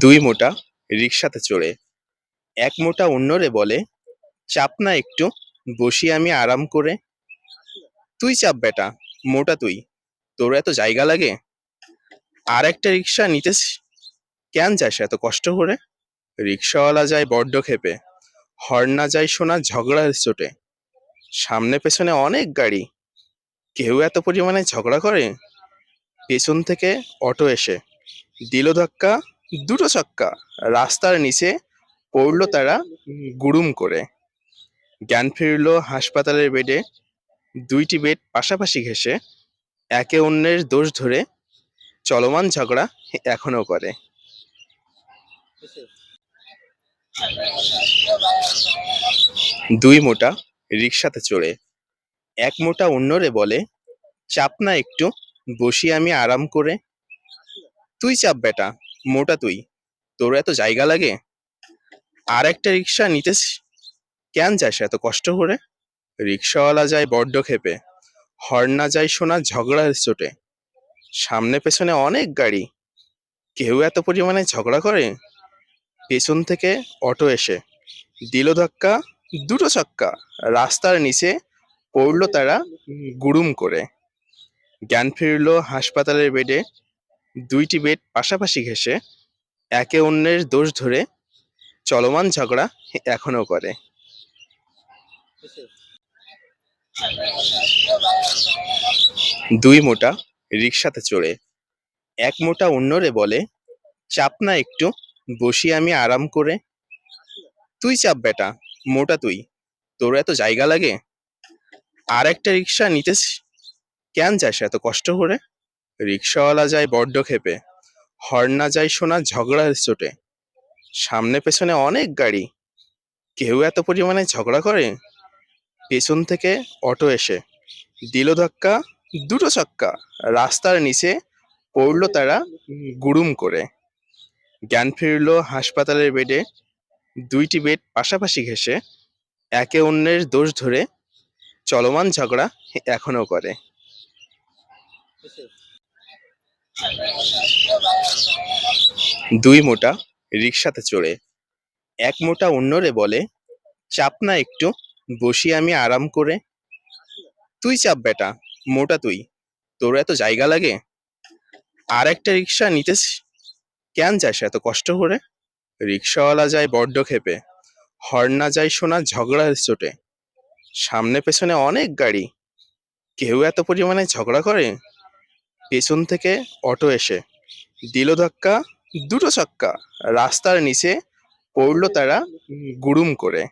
দুই মোটা রিক্সাতে চড়ে। এক মোটা অন্যরে বলে, চাপ না একটু, বসি আমি আরাম করে। তুই চাপ বেটা, মোটা তুই, তোর এত জায়গা লাগে? আর একটা রিক্সা নিতে কেন যাস এত কষ্ট করে? রিক্সাওয়ালা যায় বড্ড খেপে হর্ন না যায় শোনা ঝগড়ার চোটে। সামনে পেছনে অনেক গাড়ি, কেউ এত পরিমাণে ঝগড়া করে? পেছন থেকে অটো এসে দিল ধাক্কা, দুটো চাক্কা রাস্তার নিচে পড়ল তারা গুড়ুম করে। জ্ঞান ফিরলো হাসপাতালের বেডে। দুইটি বেড পাশাপাশি ঘেসে একে অন্যের দোষ ধরে চলমান ঝগড়া এখনও করে। দুই মোটা রিক্সাতে চড়ে। এক মোটা অন্যরে বলে, চাপ না একটু। বসি আমি আরাম করে। তুই চাপ বেটা, মোটা তুই। তোর এত জায়গা লাগে? আর একটা রিক্সা নিতে কেন যাস এত কষ্ট করে? রিক্সাওয়ালা যায় বড্ড খেপে হর্ন না যায় শোনা ঝগড়ার চোটে। সামনে পেছনে অনেক গাড়ি। কেউ এত পরিমাণে ঝগড়া করে? পেছন থেকে অটো এসে। দিল ধাক্কা, দুটো চাক্কা রাস্তার নিচে পড়ল তারা গুড়ুম করে। জ্ঞান ফিরলো হাসপাতালের বেডে। দুইটি বেড পাশাপাশি ঘেসে একে অন্যের দোষ ধরে চলমান ঝগড়া এখনও করে। দুই মোটা রিক্সাতে চড়ে। এক মোটা অন্যরে বলে, চাপ না একটু, বসি আমি আরাম করে। তুই চাপ বেটা, মোটা তুই, তোর এত জায়গা লাগে? আর একটা রিক্সা নিতে কেন যায় সে এত কষ্ট করে? রিক্সাওয়ালা যায় বড্ড খেপে হর্ন না যায় শোনা ঝগড়ার চোটে। সামনে পেছনে অনেক গাড়ি, কেউ এত পরিমাণে ঝগড়া করে? পেছন থেকে অটো এসে, দিল ধাক্কা, দুটো চাক্কা রাস্তার নিচে পড়ল তারা গুড়ুম করে। জ্ঞান ফিরলো হাসপাতালের বেডে, দুইটি বেড পাশাপাশি ঘেসে একে অন্যের দোষ ধরে চলমান ঝগড়া এখনও করে। দুই মোটা রিক্সাতে চড়ে। এক মোটা অন্যরে বলে, চাপ না একটু, বসি আমি আরাম করে। তুই চাপ বেটা, মোটা তুই, তোর এত জায়গা লাগে? আর একটা রিক্সা নিতে কেন যাস এত কষ্ট করে? রিক্সাওয়ালা যায় বড্ড খেপে হর্ন না যায় শোনা ঝগড়ার চোটে। সামনে পেছনে অনেক গাড়ি, কেউ এত পরিমাণে ঝগড়া করে? পেছন থেকে অটো এসে দিল ধাক্কা দুটো চাক্কা রাস্তার নিচে পড়ল তারা গুরুম করে।